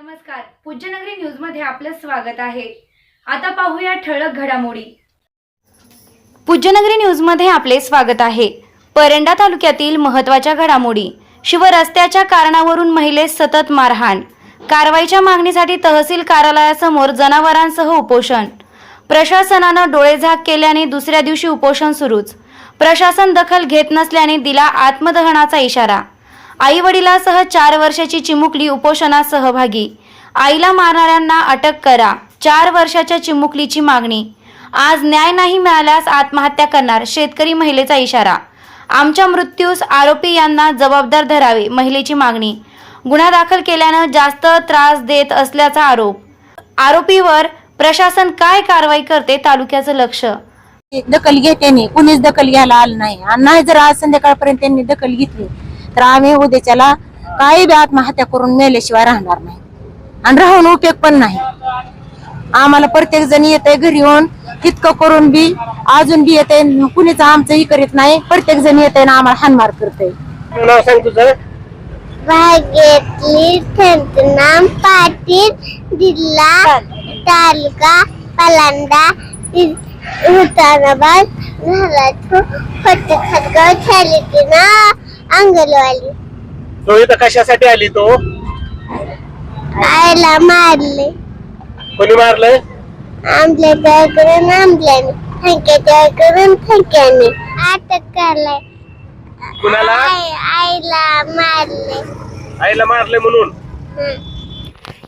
नमस्कार. पूज्यनगरी न्यूजमध्ये आपलं स्वागत आहे. आता पाहूया ठळक घडामोडी. पूज्यनगरी न्यूजमध्ये आपले स्वागत आहे. परंडा तालुक्यातील महत्त्वाच्या घडामोडी. शिवरस्त्याच्या कारणावरून महिलेस सतत मारहाण. कारवाईच्या मागणीसाठी तहसील कार्यालयासमोर जनावरांसह उपोषण. प्रशासनानं डोळेझाक केल्याने दुसऱ्या दिवशी उपोषण सुरूच. प्रशासन दखल घेत नसल्याने दिला आत्मदहनाचा इशारा. आई वडिलासह चार वर्षाची चिमुकली उपोषणात सहभागी. आईला मारणाऱ्यांना अटक करा. चार वर्षाच्या चिमुकलीची मागणी. आज न्याय नाही मिळाल्यास आत्महत्या करणार शेतकरी महिलेचा इशारा. आमच्या मृत्यूस आरोपी यांना जबाबदार धरावे महिलेची मागणी. गुन्हा दाखल केल्यानं जास्त त्रास देत असल्याचा आरोप. आरोपीवर प्रशासन काय कारवाई करते तालुक्याचं लक्ष? दखल घेते कुणीच दखल घ्यायला आलं नाही. आणि नाही जर आज संध्याकाळपर्यंत त्यांनी दखल घेतली तर आम्ही उद्याच्याला काही बी आत्महत्या करून मेल्याशिवाय राहणार नाही. आणि राहून उपयोग पण नाही. आम्हाला प्रत्येक जण येते घरी येऊन इतकं करून बी अजून बी येते कुणीच आमचंही करीत नाही. प्रत्येक जण येते ना आम्हाला हानमार करते नाव सांग तुझं. भाग्येतली पाटील जिल्हा तालुका पलांडा उस्मानाबाद झाला फट खटगाव ना अंगलवाली तो इथं कशासाठी आली तो? आयला मारले. कोणी मारलंय? आमल्या करून आंबल्याने थंक्याच्या करून थंक्याने अटक करलाय कुणाला? आई आईला मारले. आईला मारलंय म्हणून? हं.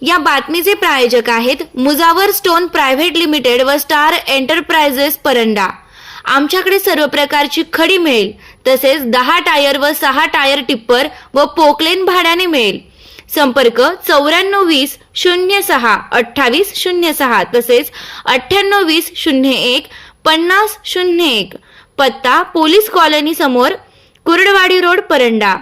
या बातमीचे प्रायोजक आहेत मुजावर स्टोन प्रायव्हेट लिमिटेड व स्टार एंटरप्राइजेस परंडा. आमच्याकडे सर्व प्रकारची खडी मिळेल. तसेच दहा टायर व सहा टायर टिप्पर व पोकलेन भाड्याने मिळेल. संपर्क चौऱ्याण्णव वीस शून्य सहा अठ्ठावीस शून्य सहा तसेच अठ्ठ्याण्णव वीस शून्य एक पन्नास शून्य एक. पत्ता पोलीस कॉलनी समोर कुर्डवाडी रोड परंडा.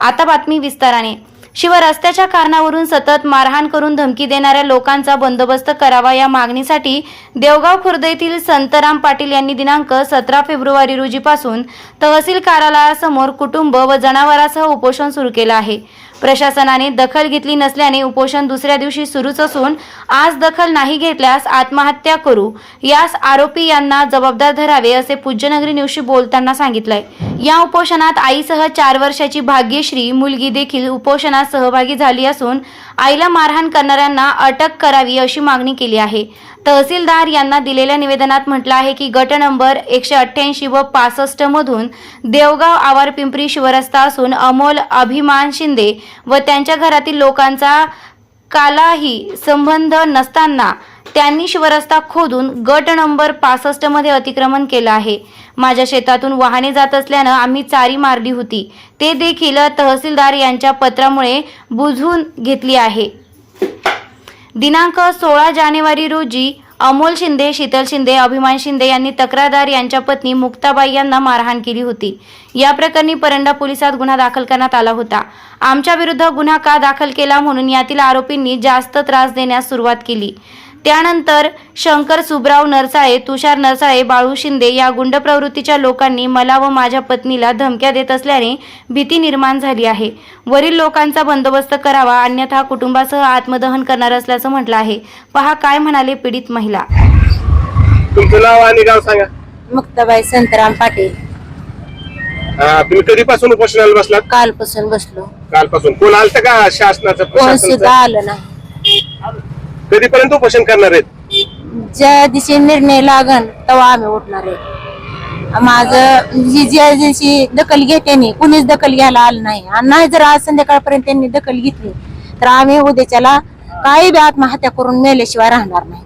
आता बातमी विस्ताराने. शिवाय रस्त्याच्या कारणावरून सतत मारहाण करून धमकी देणाऱ्या लोकांचा बंदोबस्त करावा या मागणीसाठी देवगाव खुर्द येथील संतराम पाटील यांनी दिनांक सतरा फेब्रुवारी रोजीपासून तहसील कार्यालयासमोर कुटुंब व जनावरांसह उपोषण सुरू केलं आहे. प्रशासनाने दखल घेतली नसल्याने उपोषण दुसऱ्या दिवशी सुरूच असून आज दखल नाही घेतल्यास आत्महत्या करू. यास आरोपी यांना जबाबदार धरावे असे पूज्यनगरी न्यूजशी बोलताना सांगितलंय. या उपोषणात आईसह चार वर्षाची भाग्यश्री मुलगी देखील उपोषणात सहभागी झाली असून आईला मारहाण करणाऱ्यांना अटक करावी अशी मागणी केली आहे. तहसीलदार यांना दिलेल्या निवेदनात म्हटलं आहे की गट नंबर एकशे अठ्ठ्याऐंशी व पासष्ट मधून देवगाव आवार पिंपरी शिवरस्ता असून अमोल अभिमान शिंदे व त्यांच्या घरातील लोकांचा कालाही संबंध नसताना त्यांनी शिवरस्ता खोदून गट नंबर पासष्टमध्ये अतिक्रमण केलं आहे. माझ्या शेतातून वाहने जात असल्यानं आम्ही चारी मारली होती. ते देखील तहसीलदार यांच्या पत्रामुळे बुजून घेतली आहे. दिनांक सोळा जानेवारी रोजी अमोल शिंदे शीतल शिंदे अभिमान शिंदे यांनी तक्रारदार यांच्या पत्नी मुक्ताबाई यांना मारहाण केली होती. या प्रकरणी परंडा पोलिसात गुन्हा दाखल करण्यात आला होता. आमच्या विरुद्ध गुन्हा का दाखल केला म्हणून यातील आरोपींनी जास्त त्रास देण्यास सुरुवात केली. त्यानंतर शंकर सुबराव नरसाळे तुषार नरसाळे बाळू शिंदे या गुंड प्रवृत्तीच्या लोकांनी मला व माझ्या पत्नीला धमक्या देत असल्याने भीती निर्माण झाली आहे. वरील लोकांचा बंदोबस्त करावा अन्यथा कुटुंबासह आत्मदहन करणार असल्याचं म्हटलं आहे. पहा काय म्हणाले पीडित महिला. तुमचं नाव आणि गाव सांगा. मुक्ताबाई संतराम पाटील. तुम्ही कधीपासून उपोषणाला बसलात? कालपासून बसलो. कालपासून. कोण आलत का शासनाचं? कोण सुद्धा प्रशासनाचं? आलं नाही. कधीपर्यंत उपोषण करणार आहेत? ज्या दिवशी निर्णय लागन तेव्हा आम्ही उठणार आहे. माझं जी ज्या दिवशी दखल घेते नाही कुणीच दखल घ्यायला आलं नाही. आणि नाही जर आज संध्याकाळपर्यंत त्यांनी दखल घेतली तर आम्ही उद्याच्याला काही बी आत्महत्या करून मेल्याशिवाय राहणार नाही.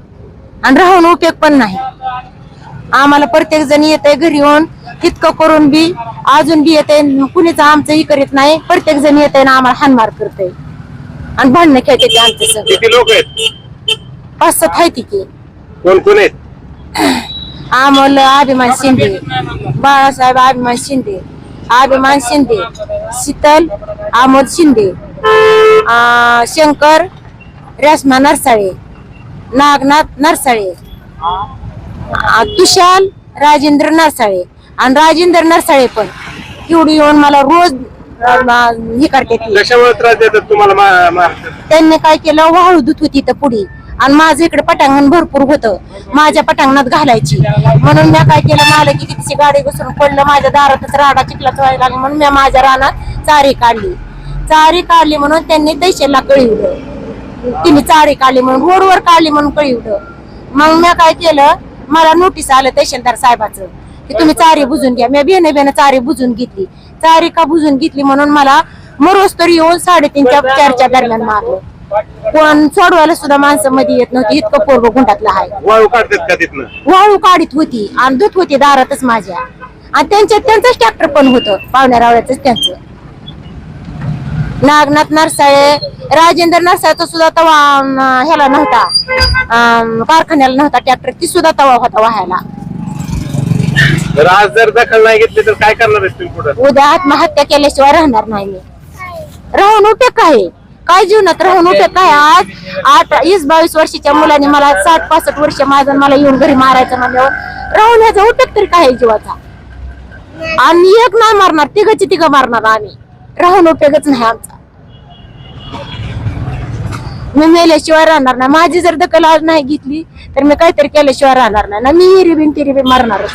आणि राहून उपयोग पण नाही. आम्हाला प्रत्येक जण येते घरी येऊन इतकं करून बी अजून बी येते कुणीच आमचंही करीत नाही. प्रत्येक जण येते ना आम्हाला हानमार करते आणि भांडणं खेळते आमचे सगळे. किती लोक आहेत? पाच सात आहे की. कोण कोण आहेत? अमोल अभिमान शिंदे. बाळासाहेब अभिमान शिंदे. अभिमान शिंदे. शीतल अमोल शिंदे. शंकर रेश्मा नरसाळे. नागनाथ नरसाळे. अं, तुषाल राजेंद्र नरसाळे. आणि राजेंद्र नरसाळे पण. एवढी येऊन मला रोज अं, हे करते ती कशामुळे त्रास देतात तुम्हाला मा- मा- त्यांनी काय केलं? वाळू दूध होती तर पुढे. आणि माझं इकडे पटांगण भरपूर होतं. माझ्या पटांगणात घालायची. म्हणून मी काय केलं मला की तिची गाडी घुसून पडलं माझ्या दारातच राडा चिखलाच व्हायला लागला म्हणून मी माझ्या रानात चारी काढली. चारी काढली म्हणून त्यांनी दैशेला कळीवलं. तिने चारी काढली म्हणून रोडवर काढली म्हणून कळवलं. मग मी काय केलं मला नोटीस आलं तहसीलदार साहेबाचं की तुम्ही चारी बुजून घ्या. मी बेने बेने चारी बुजून घेतली. चारी का बुजून घेतली म्हणून मला मरोज तर येऊन साडेतीनच्या चारच्या दरम्यान मारलं. पण सोडवायला सुद्धा माणसं मध्ये येत नव्हती इतकं पोरग गुंडातलं आहे. वाळू काढतात का तिथनं? वाळू काढीत होती आणि दूध होती दारातच माझ्या. आणि त्यांच्या त्यांचंच ट्रॅक्टर पण होतं पाहुण्या रावळ्याच त्यांचं. नागनाथ नरसाळे राजेंद्र नरसाळचा सुद्धा तवा अं, ह्याला नव्हता अं, कारखान्याला नव्हता ट्रॅक्टर ती सुद्धा तवा होता वाहायला. तर आज जर दखल नाही घेतली तर काय करणार आहेत तुम्ही पुढे? उद्या आत्महत्या केल्याशिवाय राहणार नाही मी. राहून उपयोग काय? काय जीवनात राहून उपयोग काय आज? आठ वीस बावीस वर्षाच्या मुलाने मला साठ पासष्ट वर्ष माझं मला येऊन घरी मारायचं म्हणल्यावर राहून ह्याचा उपयोग तरी काय जीवाचा? आणि एक नाही मारणार तिघची तिघ मारणार आम्ही. राहून उपयोगच नाही आमचा. मी मेल्याशिवाय राहणार नाही. माझी जर दखल आज नाही घेतली तर मी काहीतरी केल्याशिवाय राहणार नाही. ना मी हिरी बिन तिरी बिन मारणारच.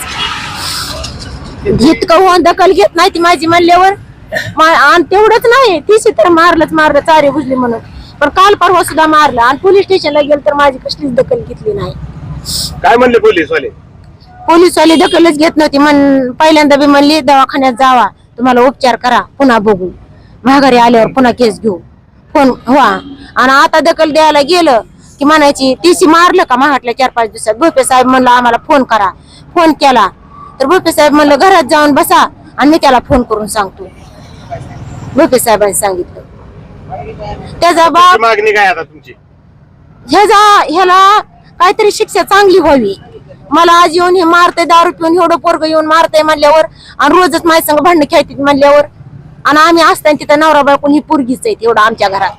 जितकं होऊन दखल घेत नाही ती माझी म्हणल्यावर आणि तेवढंच नाही तिशी तर मारलंच मारलं चारी बुजली म्हणून. पण काल परवा सुद्धा मारलं. आणि पोलीस स्टेशनला गेलं तर माझी कसलीच दखल घेतली नाही. काय म्हणले पोलीस वाले पोलीसवाली दखलच घेत नव्हती. म्हण पहिल्यांदा बी म्हणली दवाखान्यात जावा. तुम्हाला उपचार करा. पुन्हा बघू. माघारी आल्यावर पुन्हा केस घेऊ. फोन व्हा. आणि आता दखल द्यायला गेलं की म्हणायची टीसी मारलं का महाटल्या चार पाच दिवसात? भोपे साहेब म्हणलं आम्हाला फोन करा. फोन केला. तर भोपे साहेब म्हणलं घरात जाऊन बसा आणि मी त्याला फोन करून सांगतो. भोपे साहेबांनी सांगितलं. त्याचा बाप मागणी काय आता तुमची? ह्याचा ह्याला काहीतरी शिक्षा चांगली व्हावी. मला आज येऊन हे मारतंय दारू पिऊन एवढं पोरग येऊन मारतंय म्हणल्यावर आणि रोजच माझ्या संग भांडण खेळतात म्हणल्यावर आणि आम्ही असताना तिथं नवरा बायकोन ही पोरगीच आहे एवढं आमच्या घरात.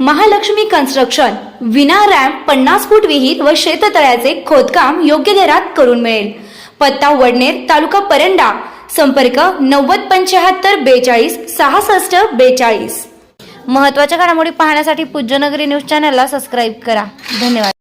महालक्ष्मी कन्स्ट्रक्शन विना रॅम्प पन्नास फूट विहीर व शेततळ्याचे खोदकाम योग्य दरात करून मिळेल. पत्ता वडनेर तालुका परंडा संपर्क नव्वद पंच्याहत्तर बेचाळीस सहासष्ट बेचाळीस. महत्त्वाच्या घडामोडी पाहण्यासाठी पूज्यनगरी न्यूज चॅनलला सबस्क्राईब करा. धन्यवाद.